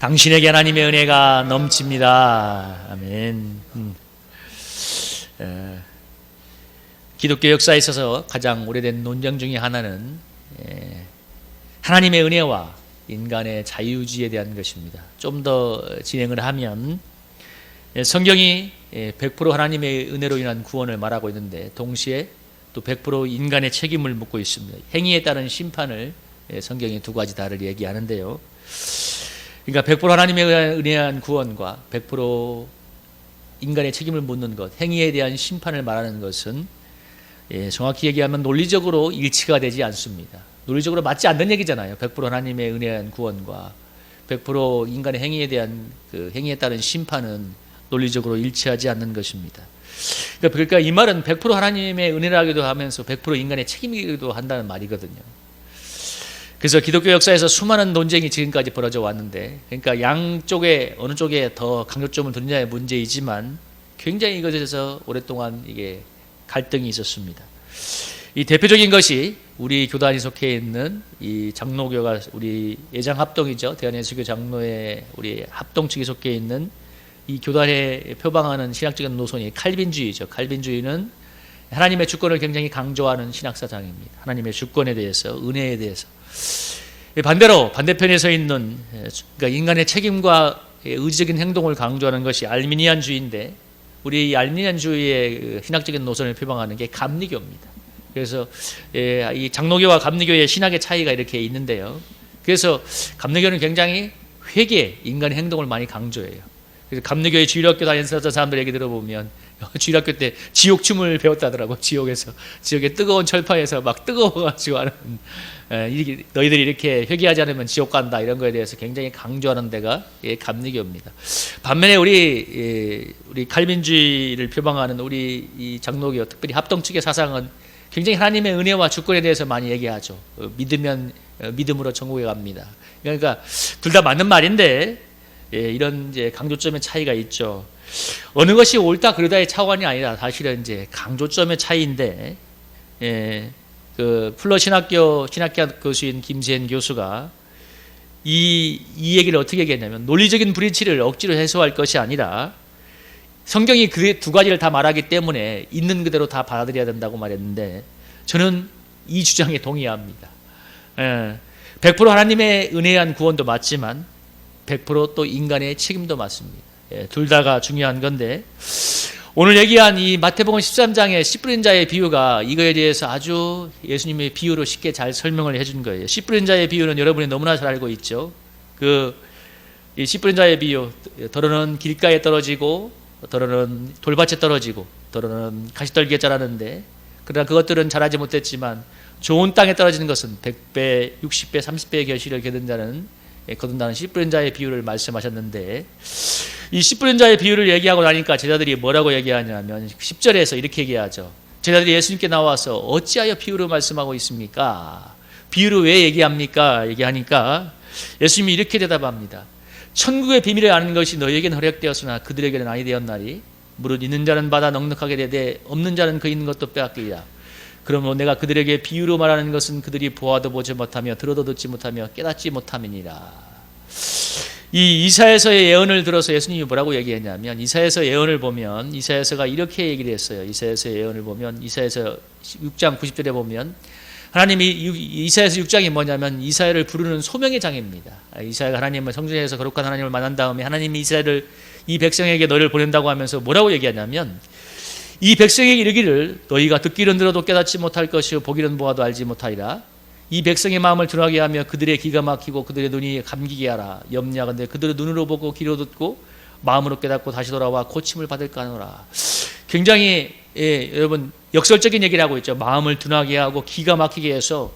당신에게 하나님의 은혜가 넘칩니다. 아멘. 음. 에, 기독교 역사에 있어서 가장 오래된 논쟁 중의 하나는 에, 하나님의 은혜와 인간의 자유주의에 대한 것입니다. 좀 더 진행을 하면 예, 성경이 100% 하나님의 은혜로 인한 구원을 말하고 있는데 동시에 또 100% 인간의 책임을 묻고 있습니다. 행위에 따른 심판을 예, 성경이 두 가지 다를 얘기하는데요. 그러니까 100% 하나님의 은혜한 구원과 100% 인간의 책임을 묻는 것, 행위에 대한 심판을 말하는 것은 예, 정확히 얘기하면 논리적으로 일치가 되지 않습니다. 논리적으로 맞지 않는 얘기잖아요. 100% 하나님의 은혜한 구원과 100% 인간의 행위에 대한 그 행위에 따른 심판은 논리적으로 일치하지 않는 것입니다. 그러니까, 이 말은 100% 하나님의 은혜라기도 하면서 100% 인간의 책임이기도 한다는 말이거든요. 그래서 기독교 역사에서 수많은 논쟁이 지금까지 벌어져 왔는데, 그러니까 양쪽에 어느 쪽에 더 강조점을 두느냐의 문제이지만 굉장히 이것에 대해서 오랫동안 이게 갈등이 있었습니다. 이 대표적인 것이 우리 교단이 속해 있는 이 장로교가 우리 예장 합동이죠 대한예수교 장로의 우리 합동 측에 속해 있는 이 교단에 표방하는 신학적인 노선이 칼빈주의죠. 칼빈주의는 하나님의 주권을 굉장히 강조하는 신학사장입니다. 하나님의 주권에 대해서 은혜에 대해서 반대로 반대편에 서 있는 그러니까 인간의 책임과 의지적인 행동을 강조하는 것이 알미니안주의인데 우리 알미니안주의의 그 신학적인 노선을 표방하는 게 감리교입니다. 그래서 예, 이 장로교와 감리교의 신학의 차이가 이렇게 있는데요. 그래서 감리교는 굉장히 회개, 인간의 행동을 많이 강조해요. 그래서 감리교의 주일학교 다녔었던 사람들 얘기 들어보면 주일학교 때 지옥춤을 배웠다더라고 지옥에서 지옥의 뜨거운 철파에서 막 뜨거워가지고 하는 에, 너희들이 이렇게 회개하지 않으면 지옥 간다 이런 거에 대해서 굉장히 강조하는 데가 예, 감리교입니다. 반면에 우리 예, 우리 칼빈주의를 표방하는 우리 이 장로교 특별히 합동 측의 사상은 굉장히 하나님의 은혜와 주권에 대해서 많이 얘기하죠. 어, 믿으면 어, 믿음으로 천국에 갑니다. 그러니까 둘 다 맞는 말인데 예, 이런 이제 강조점의 차이가 있죠. 어느 것이 옳다 그르다의 차원이 아니라 사실은 이제 강조점의 차이인데 예, 그 플러 신학교 신학교 교수인 김세현 교수가 이, 이 얘기를 어떻게 얘기했냐면 논리적인 불일치를 억지로 해소할 것이 아니라 성경이 그 두 가지를 다 말하기 때문에 있는 그대로 다 받아들여야 된다고 말했는데 저는 이 주장에 동의합니다. 예, 100% 하나님의 은혜한 구원도 맞지만 100%또 인간의 책임도 맞습니다. 예, 둘 다가 중요한 건데 오늘 얘기한 이 마태복음 13장의 씨 뿌린 자의 비유가 이거에 대해서 아주 예수님의 비유로 쉽게 잘 설명을 해준 거예요. 씨 뿌린 자의 비유는 여러분이 너무나 잘 알고 있죠. 그이씨 뿌린 자의 비유, 더러는 길가에 떨어지고 더러는 돌밭에 떨어지고 더러는 가시떨기에 자라는데 그러나 그것들은 자라지 못했지만 좋은 땅에 떨어지는 것은 100배, 60배, 30배의 결실을 거둔 자는 거둔다는 씨 뿌린 자의 비유를 말씀하셨는데 이 뿌린 자의 비유를 얘기하고 나니까 제자들이 뭐라고 얘기하냐면 10절에서 이렇게 얘기하죠. 제자들이 예수님께 나와서 어찌하여 비유로 말씀하고 있습니까? 비유로 왜 얘기합니까? 얘기하니까 예수님이 이렇게 대답합니다. 천국의 비밀을 아는 것이 너희에게는 허락되었으나 그들에게는 아니 되었나니 무릇 있는 자는 받아 넉넉하게 되되 없는 자는 그 있는 것도 빼앗기리라. 그러므로 내가 그들에게 비유로 말하는 것은 그들이 보아도 보지 못하며 들어도 듣지 못하며 깨닫지 못함이니라. 이 이사에서의 예언을 들어서 예수님이 뭐라고 얘기했냐면 이사에서 예언을 보면 이사에서가 이렇게 얘기를 했어요. 이사에서 예언을 보면 이사에서 6장 90절에 보면 하나님이 이사에서 6장이 뭐냐면 이사야를 부르는 소명의 장입니다. 이사야가 하나님을 성전에서 거룩한 하나님을 만난 다음에 하나님이 이스라엘을 이 백성에게 너를 보낸다고 하면서 뭐라고 얘기하냐면 이 백성에게 이르기를 너희가 듣기는 들어도 깨닫지 못할 것이요 보기는 보아도 알지 못하리라. 이 백성의 마음을 드러나게 하며 그들의 기가 막히고 그들의 눈이 감기게 하라. 염려하건대 그들의 눈으로 보고 귀로 듣고 마음으로 깨닫고 다시 돌아와 고침을 받을까 하노라. 굉장히 예, 여러분 역설적인 얘기를 하고 있죠. 마음을 둔하게 하고 기가 막히게 해서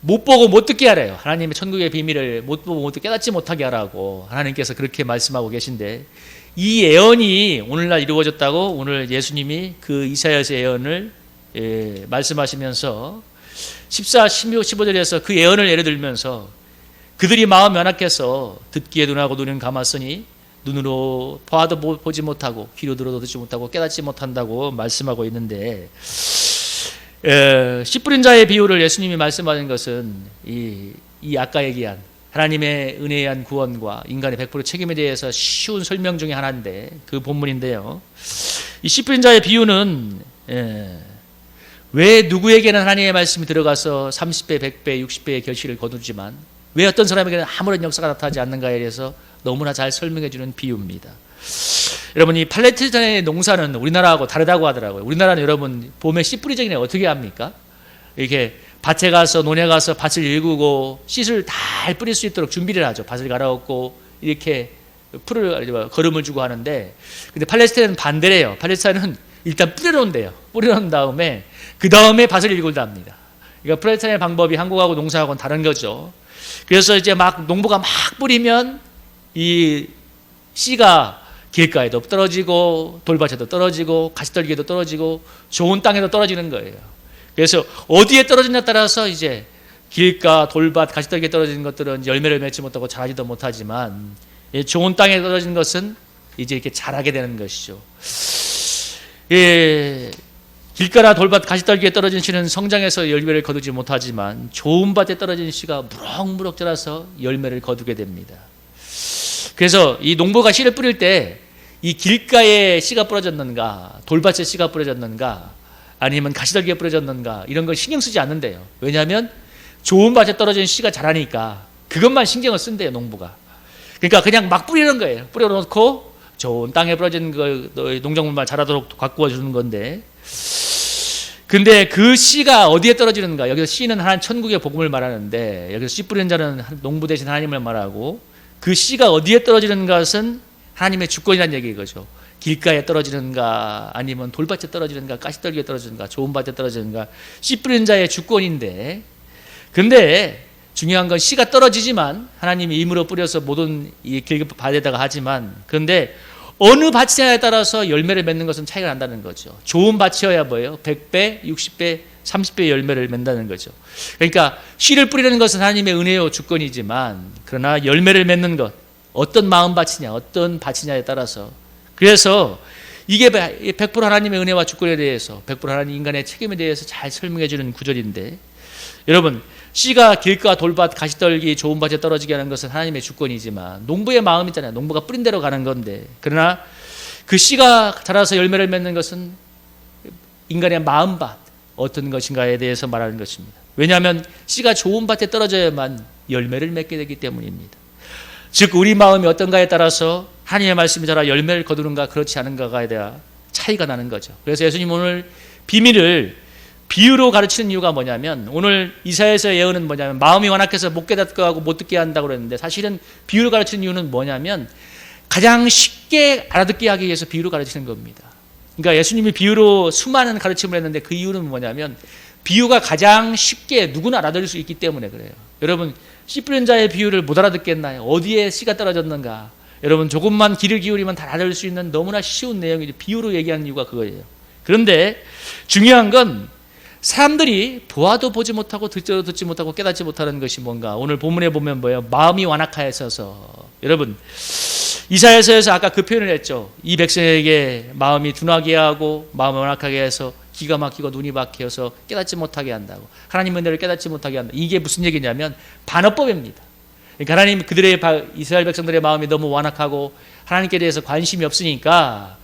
못 보고 못 듣게 하래요. 하나님의 천국의 비밀을 못 보고 못 깨닫지 못하게 하라고 하나님께서 그렇게 말씀하고 계신데 이 예언이 오늘날 이루어졌다고 오늘 예수님이 그 이사야서 예언을 예, 말씀하시면서 14, 15, 15절에서 그 예언을 예를 들면서 그들이 마음 연약해서 듣기에 눈하고 눈은 감았으니 눈으로 봐도 보지 못하고 귀로 들어도 듣지 못하고 깨닫지 못한다고 말씀하고 있는데 에, 씨 뿌린 자의 비유를 예수님이 말씀하는 것은 이, 이 아까 얘기한 하나님의 은혜에 의한 구원과 인간의 100% 책임에 대해서 쉬운 설명 중에 하나인데 그 본문인데요. 이씨 뿌린 자의 비유는 예, 왜 누구에게는 하나님의 말씀이 들어가서 30배, 100배, 60배의 결실을 거두지만 왜 어떤 사람에게는 아무런 역사가 나타나지 않는가에 대해서 너무나 잘 설명해 주는 비유입니다. 여러분 이 팔레스타인의 농사는 우리나라하고 다르다고 하더라고요. 우리나라는 여러분 봄에 씨 뿌리기 전에 어떻게 합니까? 이렇게 밭에 가서 논에 가서 밭을 일구고 씨를 잘 뿌릴 수 있도록 준비를 하죠. 밭을 갈아엎고 이렇게 풀을 뭐, 걸음을 주고 하는데 근데 팔레스타인은 반대래요. 팔레스타인은 일단 뿌려놓은대요. 뿌려놓은 다음에 그 다음에 밭을 일굴다 합니다. 그러니까 팔레스타인의 방법이 한국하고 농사하고는 다른 거죠. 그래서 이제 막 농부가 막 뿌리면 이 씨가 길가에도 떨어지고 돌밭에도 떨어지고 가시떨기에도 떨어지고 좋은 땅에도 떨어지는 거예요. 그래서 어디에 떨어지냐에 따라서 이제 길가, 돌밭, 가시떨기에 떨어지는 것들은 열매를 맺지 못하고 자라지도 못하지만 예, 좋은 땅에 떨어진 것은 이제 이렇게 자라게 되는 것이죠. 예, 길가나 돌밭, 가시떨기에 떨어진 씨는 성장해서 열매를 거두지 못하지만 좋은 밭에 떨어진 씨가 무럭무럭 자라서 열매를 거두게 됩니다. 그래서 이 농부가 씨를 뿌릴 때 이 길가에 씨가 뿌려졌는가, 돌밭에 씨가 뿌려졌는가, 아니면 가시떨기에 뿌려졌는가 이런 걸 신경 쓰지 않는데요. 왜냐하면 좋은 밭에 떨어진 씨가 자라니까 그것만 신경을 쓴대요 농부가. 그러니까 그냥 막 뿌리는 거예요. 뿌려놓고 좋은 땅에 뿌려진 걸 농작물만 자라도록 가꾸어 주는 건데. 근데 그 씨가 어디에 떨어지는가? 여기서 씨는 하나님 천국의 복음을 말하는데 여기서 씨 뿌리는 자는 농부 대신 하나님을 말하고 그 씨가 어디에 떨어지는 것은 하나님의 주권이라는 얘기인 거죠. 길가에 떨어지는가 아니면 돌밭에 떨어지는가 가시떨기에 떨어지는가 좋은 밭에 떨어지는가 씨 뿌리는 자의 주권인데 근데 중요한 건 씨가 떨어지지만 하나님이 임으로 뿌려서 모든 이 길 밭에다가 하지만 그런데 어느 밭이냐에 따라서 열매를 맺는 것은 차이가 난다는 거죠. 좋은 밭이어야 뭐예요? 100배, 60배, 30배 열매를 맺는다는 거죠. 그러니까 씨를 뿌리는 것은 하나님의 은혜요 주권이지만 그러나 열매를 맺는 것 어떤 마음 밭이냐, 어떤 밭이냐에 따라서 그래서 이게 100% 하나님의 은혜와 주권에 대해서 100% 하나님 인간의 책임에 대해서 잘 설명해 주는 구절인데 여러분 씨가 길가 돌밭 가시떨기 좋은 밭에 떨어지게 하는 것은 하나님의 주권이지만 농부의 마음 있잖아요. 농부가 뿌린 대로 가는 건데 그러나 그 씨가 자라서 열매를 맺는 것은 인간의 마음밭 어떤 것인가에 대해서 말하는 것입니다. 왜냐하면 씨가 좋은 밭에 떨어져야만 열매를 맺게 되기 때문입니다. 즉 우리 마음이 어떤가에 따라서 하나님의 말씀이 자라 열매를 거두는가 그렇지 않은가에 대한 차이가 나는 거죠. 그래서 예수님 오늘 비밀을 비유로 가르치는 이유가 뭐냐면 오늘 이사에서 예언은 뭐냐면 마음이 완악해서 못 깨닫게 하고 못 듣게 한다고 그랬는데 사실은 비유로 가르치는 이유는 뭐냐면 가장 쉽게 알아듣게 하기 위해서 비유로 가르치는 겁니다. 그러니까 예수님이 비유로 수많은 가르침을 했는데 그 이유는 뭐냐면 비유가 가장 쉽게 누구나 알아들을 수 있기 때문에 그래요. 여러분 씨 뿌린 자의 비유를 못 알아듣겠나요? 어디에 씨가 떨어졌는가? 여러분 조금만 귀를 기울이면 다 알아들 수 있는 너무나 쉬운 내용이죠. 비유로 얘기하는 이유가 그거예요. 그런데 중요한 건 사람들이 보아도 보지 못하고 듣지도 듣지 못하고 깨닫지 못하는 것이 뭔가 오늘 본문에 보면 뭐예요? 마음이 완악하여서 여러분 이사야서에서 아까 그 표현을 했죠. 이 백성에게 마음이 둔하게 하고 마음을 완악하게 해서 기가 막히고 눈이 막혀서 깨닫지 못하게 한다고 하나님 은혜를 깨닫지 못하게 한다. 이게 무슨 얘기냐면 반어법입니다. 그러니까 하나님 그들의 이스라엘 백성들의 마음이 너무 완악하고 하나님께 대해서 관심이 없으니까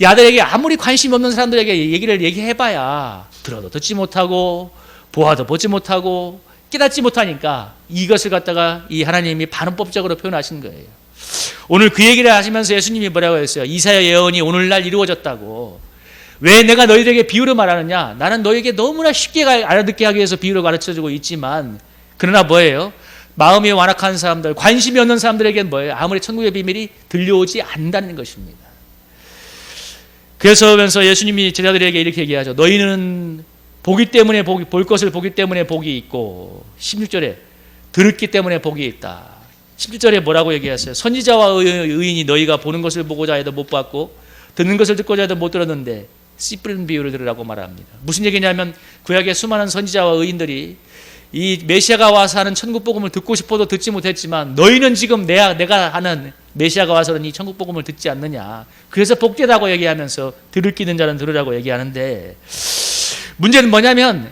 야들에게 아무리 관심 없는 사람들에게 얘기를 얘기해봐야 들어도 듣지 못하고 보아도 보지 못하고 깨닫지 못하니까 이것을 갖다가 이 하나님이 반응법적으로 표현하신 거예요. 오늘 그 얘기를 하시면서 예수님이 뭐라고 했어요? 이사야 예언이 오늘날 이루어졌다고. 왜 내가 너희들에게 비유로 말하느냐? 나는 너에게 너무나 쉽게 알아듣게 하기 위해서 비유로 가르쳐 주고 있지만 그러나 뭐예요? 마음이 완악한 사람들, 관심이 없는 사람들에게는 뭐예요? 아무리 천국의 비밀이 들려오지 않는다는 것입니다. 그래서 면서 예수님이 제자들에게 이렇게 얘기하죠. 너희는 보기 때문에 복이, 볼 것을 보기 때문에 복이 있고 16절에 들었기 때문에 복이 있다. 17절에 뭐라고 얘기했어요? 선지자와 의인이 너희가 보는 것을 보고자 해도 못 봤고 듣는 것을 듣고자 해도 못 들었는데 씨 뿌리는 비유를 들으라고 말합니다. 무슨 얘기냐면 구약의 수많은 선지자와 의인들이 이 메시아가 와서 하는 천국 복음을 듣고 싶어도 듣지 못했지만 너희는 지금 내가 내가 하는 메시아가 와서는 이 천국 복음을 듣지 않느냐. 그래서 복되다고 얘기하면서 들을 끼는 자는 들으라고 얘기하는데 문제는 뭐냐면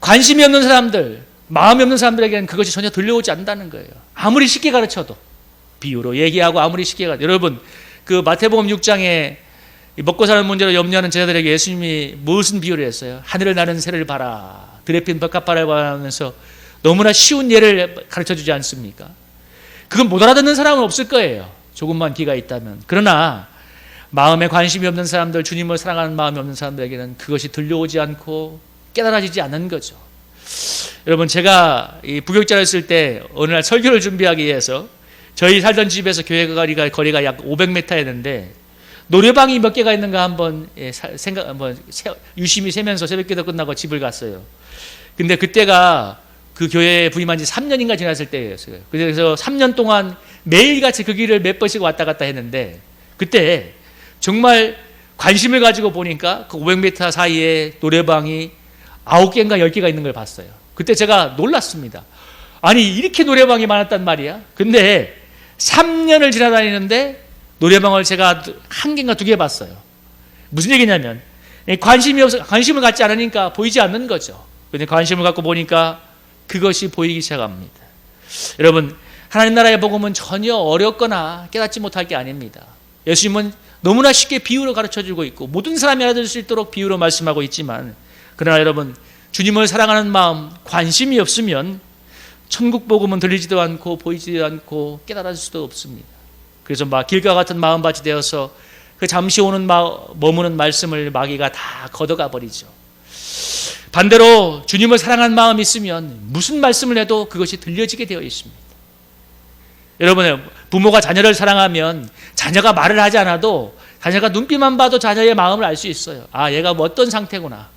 관심이 없는 사람들, 마음이 없는 사람들에게는 그것이 전혀 들려오지 않는다는 거예요. 아무리 쉽게 가르쳐도 비유로 얘기하고 아무리 쉽게 가르쳐 여러분 그 마태복음 6장에 먹고 사는 문제로 염려하는 제자들에게 예수님이 무슨 비유를 했어요? 하늘을 나는 새를 봐라. 드레핀 벽화파를 하면서 너무나 쉬운 예를 가르쳐 주지 않습니까? 그건 못 알아듣는 사람은 없을 거예요. 조금만 귀가 있다면. 그러나 마음에 관심이 없는 사람들, 주님을 사랑하는 마음이 없는 사람들에게는 그것이 들려오지 않고 깨달아지지 않는 거죠. 여러분 제가 이 부교육자였을 때 어느 날 설교를 준비하기 위해서 저희 살던 집에서 교회 거리가 약 500m였는데 노래방이 몇 개가 있는가 한번 예, 사- 생각 한번 세- 유심히 세면서 새벽기도 끝나고 집을 갔어요. 근데 그때가 그 교회에 부임한 지 3년인가 지났을 때였어요. 그래서 3년 동안 매일같이 그 길을 몇 번씩 왔다 갔다 했는데 그때 정말 관심을 가지고 보니까 그 500m 사이에 노래방이 9개인가 10개가 있는 걸 봤어요. 그때 제가 놀랐습니다. 아니 이렇게 노래방이 많았단 말이야. 근데 3년을 지나다니는데 노래방을 제가 한 개인가 두 개 봤어요. 무슨 얘기냐면 관심이 없어 관심을 갖지 않으니까 보이지 않는 거죠. 근데 관심을 갖고 보니까 그것이 보이기 시작합니다. 여러분 하나님 나라의 복음은 전혀 어렵거나 깨닫지 못할 게 아닙니다. 예수님은 너무나 쉽게 비유로 가르쳐 주고 있고 모든 사람이 알아들을 수 있도록 비유로 말씀하고 있지만 그러나 여러분 주님을 사랑하는 마음 관심이 없으면 천국 복음은 들리지도 않고 보이지도 않고 깨달을 수도 없습니다. 그래서 막 길과 같은 마음밭이 되어서 그 잠시 오는 마, 머무는 말씀을 마귀가 다 걷어가 버리죠. 반대로 주님을 사랑하는 마음이 있으면 무슨 말씀을 해도 그것이 들려지게 되어 있습니다. 여러분 부모가 자녀를 사랑하면 자녀가 말을 하지 않아도 자녀가 눈빛만 봐도 자녀의 마음을 알 수 있어요. 아 얘가 뭐 어떤 상태구나.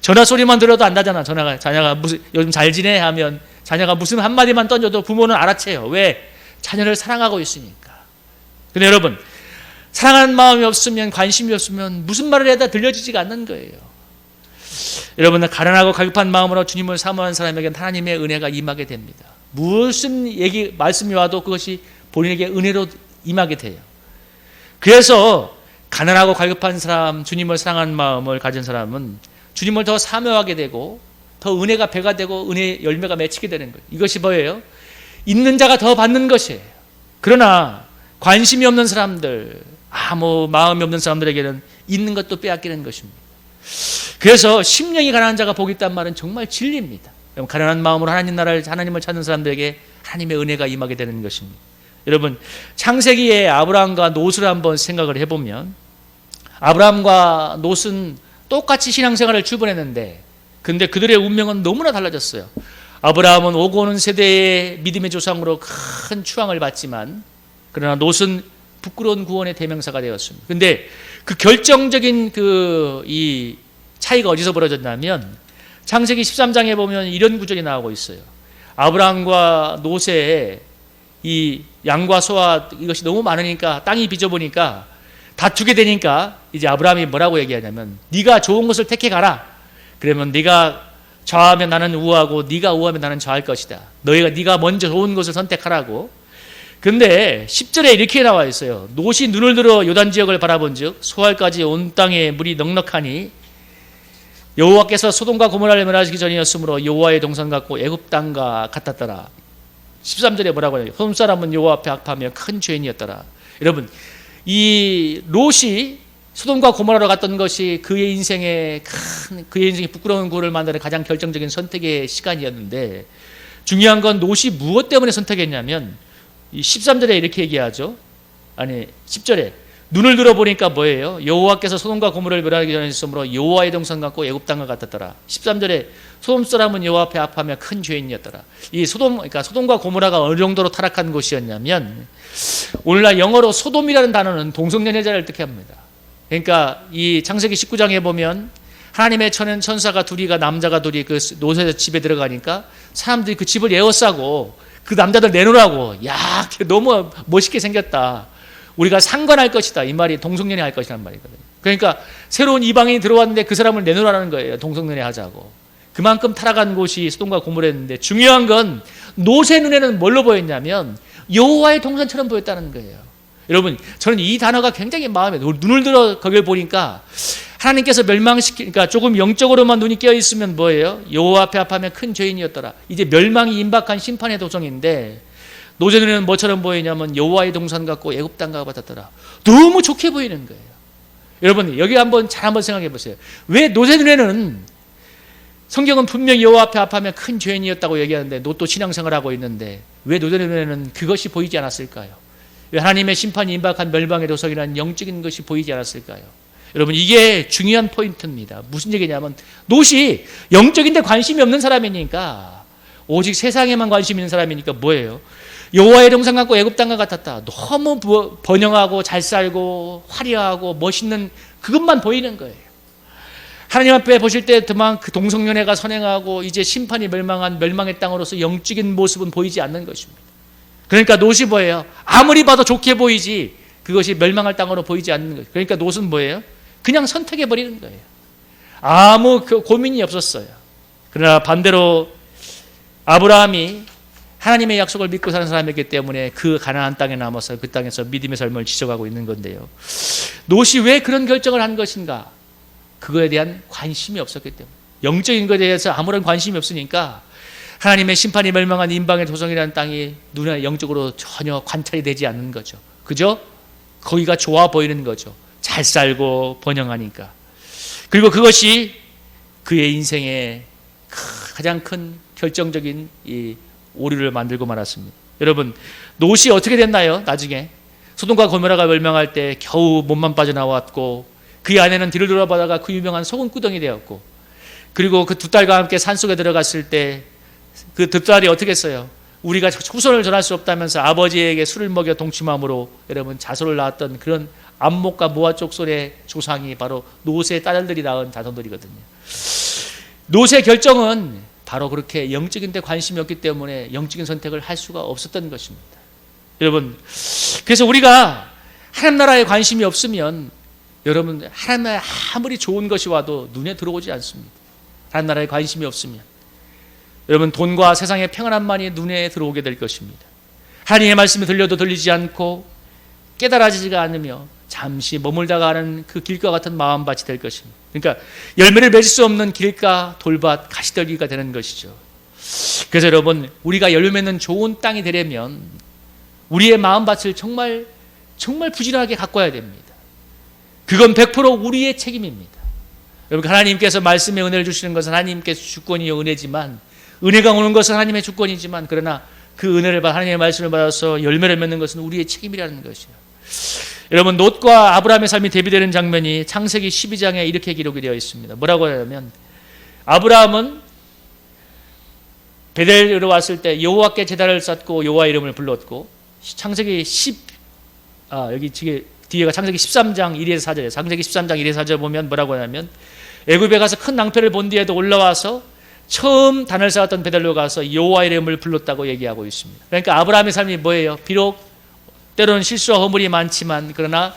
전화 소리만 들어도 안다잖아. 전화가 자녀가 무슨 요즘 잘 지내 하면 자녀가 무슨 한 마디만 던져도 부모는 알아채요. 왜? 자녀를 사랑하고 있으니까. 근데 여러분 사랑하는 마음이 없으면 관심이 없으면 무슨 말을 해도 들려지지가 않는 거예요. 여러분은 가난하고 갈급한 마음으로 주님을 사모하는 사람에게는 하나님의 은혜가 임하게 됩니다. 무슨 얘기 말씀이 와도 그것이 본인에게 은혜로 임하게 돼요. 그래서 가난하고 갈급한 사람, 주님을 사랑하는 마음을 가진 사람은 주님을 더 사모하게 되고 더 은혜가 배가 되고 은혜 열매가 맺히게 되는 거예요. 이것이 뭐예요? 있는 자가 더 받는 것이에요. 그러나 관심이 없는 사람들, 아무 마음이 없는 사람들에게는 있는 것도 빼앗기는 것입니다. 그래서 심령이 가난한 자가 복이 있단 말은 정말 진리입니다. 가난한 마음으로 하나님 나라를 하나님을 찾는 사람들에게 하나님의 은혜가 임하게 되는 것입니다. 여러분 창세기에 아브라함과 롯을 한번 생각을 해보면 아브라함과 롯은 똑같이 신앙생활을 출발했는데 근데 그들의 운명은 너무나 달라졌어요. 아브라함은 오고 오는 세대의 믿음의 조상으로 큰 추앙을 받지만 그러나 롯은 부끄러운 구원의 대명사가 되었습니다. 근데 그 결정적인 그 이 차이가 어디서 벌어졌냐면 창세기 13장에 보면 이런 구절이 나오고 있어요. 아브라함과 롯의 이 양과 소와 이것이 너무 많으니까 땅이 빚어보니까 다투게 되니까 이제 아브라함이 뭐라고 얘기하냐면 네가 좋은 것을 택해 가라. 그러면 네가 좌하면 나는 우하고 네가 우하면 나는 좌할 것이다. 너희가 네가 먼저 좋은 것을 선택하라고. 근데 10절에 이렇게 나와 있어요. 롯이 눈을 들어 요단 지역을 바라본즉 소알까지 온 땅에 물이 넉넉하니 여호와께서 소돔과 고모라를 멸하시기 전이었으므로 여호와의 동산 같고 애굽 땅과 같았더라. 13절에 뭐라고 해요? 소돔 사람은 여호와 앞에 악하며 큰 죄인이었더라. 여러분 이 롯이 소돔과 고모라로 갔던 것이 그의 인생에 큰 그의 인생에 부끄러운 구를 만드는 가장 결정적인 선택의 시간이었는데 중요한 건 롯이 무엇 때문에 선택했냐면 이 13절에 이렇게 얘기하죠. 아니 10절에 눈을 들어보니까 뭐예요? 여호와께서 소돔과 고모를 멸하기 전에 있으므로 여호와의 동산 같고 애굽 땅과 같았더라. 13절에 소돔 사람은 여호와 앞에 아파하며 큰 죄인이었더라. 이 소돔 그러니까 소돔과 고모라가 어느 정도로 타락한 곳이었냐면 오늘날 영어로 소돔이라는 단어는 동성연애자를 뜻합니다. 그러니까 이 창세기 19장에 보면 하나님의 천은 천사가 둘이가 남자가 둘이 그 노새 집에 들어가니까 사람들이 그 집을 에워싸고 그 남자들 내놓으라고 야 너무 멋있게 생겼다. 우리가 상관할 것이다. 이 말이 동성연애 할 것이란 말이거든요. 그러니까 새로운 이방인이 들어왔는데 그 사람을 내놓으라는 거예요. 동성연애 하자고. 그만큼 타락한 곳이 소돔과 고모라였는데 중요한 건 노새 눈에는 뭘로 보였냐면 여호와의 동산처럼 보였다는 거예요. 여러분, 저는 이 단어가 굉장히 마음에 눈을 들어 거기를 보니까 하나님께서 멸망시키니까 그러니까 조금 영적으로만 눈이 깨어 있으면 뭐예요? 여호와 앞에 합하면 큰 죄인이었더라. 이제 멸망이 임박한 심판의 도성인데 노제 눈에는 뭐처럼 보이냐면 여호와의 동산 같고 애굽 땅과 같았더라. 너무 좋게 보이는 거예요. 여러분 여기 한번 잘 한번 생각해 보세요. 왜 노제 눈에는 성경은 분명히 여호와 앞에 합하면 큰 죄인이었다고 얘기하는데 노또 신앙생활하고 있는데 왜 노제 눈에는 그것이 보이지 않았을까요? 왜 하나님의 심판이 임박한 멸망의 도성이라는 영적인 것이 보이지 않았을까요? 여러분 이게 중요한 포인트입니다. 무슨 얘기냐면 롯이 영적인데 관심이 없는 사람이니까 오직 세상에만 관심 있는 사람이니까 뭐예요? 여호와의 동산 같고 애굽 땅과 같았다. 너무 부- 번영하고 잘 살고 화려하고 멋있는 그것만 보이는 거예요. 하나님 앞에 보실 때 그만 그 동성연애가 선행하고 이제 심판이 멸망한 멸망의 땅으로서 영적인 모습은 보이지 않는 것입니다. 그러니까 롯이 뭐예요? 아무리 봐도 좋게 보이지 그것이 멸망할 땅으로 보이지 않는 거예요. 그러니까 롯은 뭐예요? 그냥 선택해 버리는 거예요. 아무 그 고민이 없었어요. 그러나 반대로 아브라함이 하나님의 약속을 믿고 사는 사람이기 때문에 그 가나안 땅에 남아서 그 땅에서 믿음의 삶을 지속하고 있는 건데요. 롯이 왜 그런 결정을 한 것인가? 그거에 대한 관심이 없었기 때문에 영적인 것에 대해서 아무런 관심이 없으니까 하나님의 심판이 멸망한 인방의 도성이라는 땅이 눈에 영적으로 전혀 관찰이 되지 않는 거죠. 그죠? 거기가 좋아 보이는 거죠. 잘 살고 번영하니까. 그리고 그것이 그의 인생의 가장 큰 결정적인 이 오류를 만들고 말았습니다. 여러분, 롯이 어떻게 됐나요? 나중에 소돔과 고모라가 멸망할 때 겨우 몸만 빠져나왔고 그 안에는 뒤를 돌아보다가 그 유명한 소금 구덩이 되었고 그리고 그 두 딸과 함께 산속에 들어갔을 때 그두 딸이 어떻게 했어요? 우리가 후손을 전할 수 없다면서 아버지에게 술을 먹여 동침함으로 여러분 자손을 낳았던 그런 안목과 모아 족솔의 조상이 바로 노세 딸들이 낳은 자손들이거든요. 노세 결정은 바로 그렇게 영적인 데 관심이 없기 때문에 영적인 선택을 할 수가 없었던 것입니다. 여러분, 그래서 우리가 하나님 나라에 관심이 없으면 여러분 하나님 나라에 아무리 좋은 것이 와도 눈에 들어오지 않습니다. 하나님 나라에 관심이 없으면 여러분 돈과 세상의 평안함만이 눈에 들어오게 될 것입니다. 하나님의 말씀이 들려도 들리지 않고 깨달아지지가 않으며 잠시 머물다가 하는 그 길과 같은 마음밭이 될 것입니다. 그러니까 열매를 맺을 수 없는 길가, 돌밭, 가시떨기가 되는 것이죠. 그래서 여러분 우리가 열매 맺는 좋은 땅이 되려면 우리의 마음밭을 정말 정말 부지런하게 가꿔야 됩니다. 그건 100% 우리의 책임입니다. 여러분 하나님께서 말씀의 은혜를 주시는 것은 하나님께서 주권이요 은혜지만 은혜가 오는 것은 하나님의 주권이지만 그러나 그 은혜를 받아 하나님의 말씀을 받아서 열매를 맺는 것은 우리의 책임이라는 것이요. 여러분 롯과 아브라함의 삶이 대비되는 장면이 창세기 12장에 이렇게 기록이 되어 있습니다. 뭐라고 하냐면 아브라함은 베델로 왔을 때 여호와께 제단을 쌓고 여호와 이름을 불렀고 창세기 10 아, 여기 지금 뒤에가 창세기 13장 1에서 4절이에요. 창세기 13장 1에서 4절 보면 뭐라고 하냐면 애굽에 가서 큰 낭패를 본 뒤에도 올라와서 처음 단을 쌓았던 베델로 가서 여호와 이름을 불렀다고 얘기하고 있습니다. 그러니까 아브라함의 삶이 뭐예요? 비록 때로는 실수와 허물이 많지만 그러나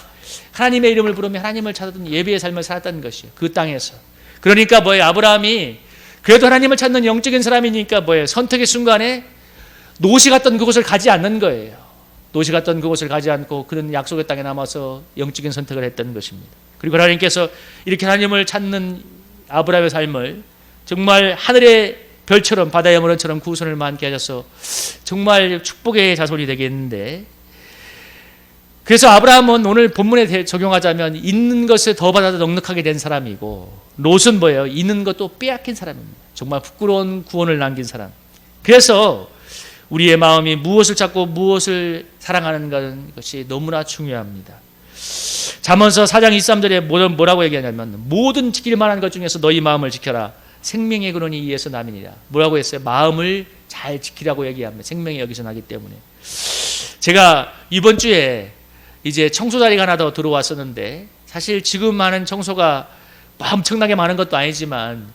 하나님의 이름을 부르며 하나님을 찾았던 예배의 삶을 살았다는 것이에요. 그 땅에서. 그러니까 뭐예요? 아브라함이 그래도 하나님을 찾는 영적인 사람이니까 뭐예요? 선택의 순간에 노시 갔던 그곳을 가지 않는 거예요. 노시 갔던 그곳을 가지 않고 그런 약속의 땅에 남아서 영적인 선택을 했던 것입니다. 그리고 하나님께서 이렇게 하나님을 찾는 아브라함의 삶을 정말 하늘의 별처럼 바다의 머리처럼 구선을 많게 하셔서 정말 축복의 자손이 되겠는데 그래서 아브라함은 오늘 본문에 적용하자면 있는 것에 더 받아 넉넉하게 된 사람이고 롯은 뭐예요? 있는 것도 빼앗긴 사람입니다. 정말 부끄러운 구원을 남긴 사람. 그래서 우리의 마음이 무엇을 찾고 무엇을 사랑하는 것이 너무나 중요합니다. 잠언서 4장 23절에 뭐라고 얘기하냐면 모든 지킬 만한 것 중에서 너희 마음을 지켜라. 생명의 근원이 이에서 남이니라. 뭐라고 했어요? 마음을 잘 지키라고 얘기합니다. 생명이 여기서 나기 때문에. 제가 이번 주에 이제 청소 자리가 하나 더 들어왔었는데 사실 지금 하는 청소가 엄청나게 많은 것도 아니지만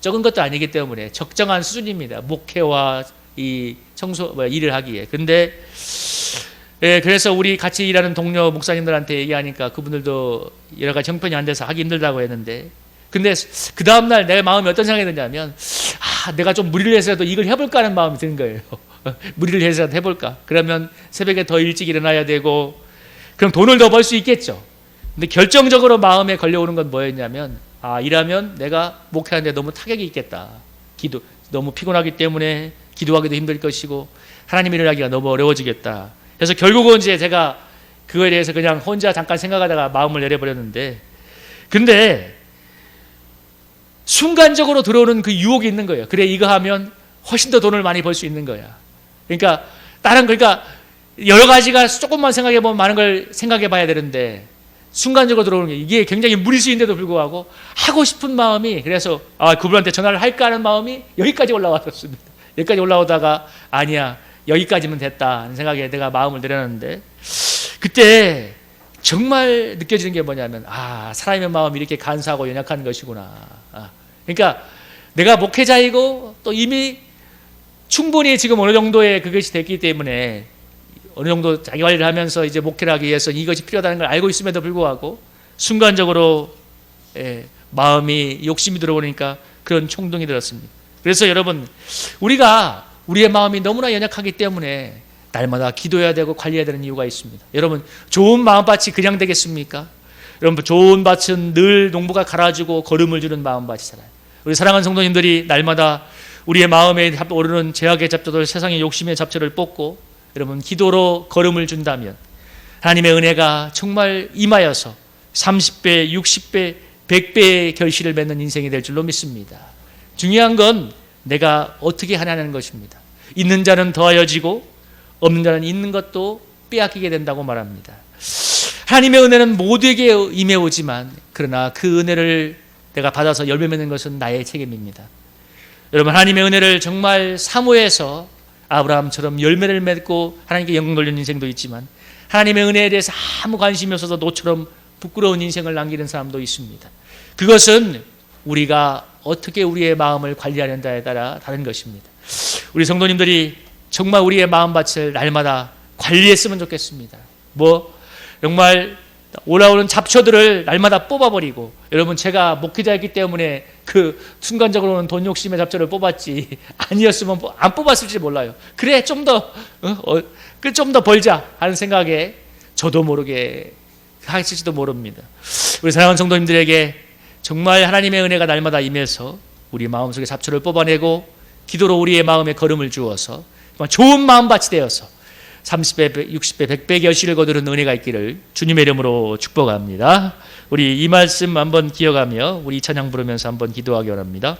적은 것도 아니기 때문에 적정한 수준입니다. 목회와 이 청소 뭐 일을 하기에. 근데 예, 그래서 우리 같이 일하는 동료 목사님들한테 얘기하니까 그분들도 여러 가지 형편이 안 돼서 하기 힘들다고 했는데 근데 그 다음 날 내 마음이 어떤 생각이 드냐면 아, 내가 좀 무리를 해서라도 이걸 해볼까 하는 마음이 드는 거예요. 무리를 해서라도 해볼까. 그러면 새벽에 더 일찍 일어나야 되고 그럼 돈을 더 벌 수 있겠죠. 근데 결정적으로 마음에 걸려오는 건 뭐였냐면 아 일하면 내가 목회하는데 너무 타격이 있겠다. 기도 너무 피곤하기 때문에 기도하기도 힘들 것이고 하나님 일을 하기가 너무 어려워지겠다. 그래서 결국은 이제 제가 그거에 대해서 그냥 혼자 잠깐 생각하다가 마음을 내려버렸는데 근데 순간적으로 들어오는 그 유혹이 있는 거예요. 그래 이거 하면 훨씬 더 돈을 많이 벌 수 있는 거야. 그러니까 다른 그러니까 여러 가지가 조금만 생각해 보면 많은 걸 생각해 봐야 되는데 순간적으로 들어오는 게 이게 굉장히 무리수인데도 불구하고 하고 싶은 마음이 그래서 아 그분한테 전화를 할까 하는 마음이 여기까지 올라왔었습니다. 여기까지 올라오다가 아니야 여기까지면 됐다 하는 생각에 내가 마음을 내렸는데 그때 정말 느껴지는 게 뭐냐면 아 사람의 마음이 이렇게 간사하고 연약한 것이구나. 아, 그러니까 내가 목회자이고 또 이미 충분히 지금 어느 정도의 그것이 됐기 때문에 어느 정도 자기 관리를 하면서 이제 목회를 하기 위해서 이것이 필요하다는 걸 알고 있음에도 불구하고 순간적으로 예, 마음이 욕심이 들어오니까 그런衝동이 들었습니다. 그래서 여러분 우리가 우리의 마음이 너무나 연약하기 때문에 날마다 기도해야 되고 관리해야 되는 이유가 있습니다. 여러분 좋은 마음밭이 그냥 되겠습니까? 여러분 좋은 밭은 늘 농부가 갈아주고 거름을 주는 마음밭이잖아요. 우리 사랑하는 성도님들이 날마다 우리의 마음에 오르는 죄악의 잡초들 세상의 욕심의 잡초를 뽑고 여러분 기도로 걸음을 준다면 하나님의 은혜가 정말 임하여서 30배, 60배, 100배의 결실을 맺는 인생이 될 줄로 믿습니다. 중요한 건 내가 어떻게 하냐는 것입니다. 있는 자는 더하여지고 없는 자는 있는 것도 빼앗기게 된다고 말합니다. 하나님의 은혜는 모두에게 임해오지만 그러나 그 은혜를 내가 받아서 열매 맺는 것은 나의 책임입니다. 여러분 하나님의 은혜를 정말 사모해서 아브라함처럼 열매를 맺고 하나님께 영광 돌리는 인생도 있지만 하나님의 은혜에 대해서 아무 관심이 없어서 노처럼 부끄러운 인생을 남기는 사람도 있습니다. 그것은 우리가 어떻게 우리의 마음을 관리하는가에 따라 다른 것입니다. 우리 성도님들이 정말 우리의 마음밭을 날마다 관리했으면 좋겠습니다. 뭐 정말 올라오는 잡초들을 날마다 뽑아버리고 여러분 제가 목회자였기 때문에 그 순간적으로는 돈 욕심의 잡초를 뽑았지 아니었으면 안 뽑았을지 몰라요. 그래 좀더 어, 그 벌자 하는 생각에 저도 모르게 하실지도 모릅니다. 우리 사랑하는 성도님들에게 정말 하나님의 은혜가 날마다 임해서 우리 마음속에 잡초를 뽑아내고 기도로 우리의 마음에 걸음을 주어서 좋은 마음 밭이 되어서 30배, 60배, 100배 결실을 거두는 은혜가 있기를 주님의 이름으로 축복합니다. 우리 이 말씀 한번 기억하며 우리 찬양 부르면서 한번 기도하기 원합니다.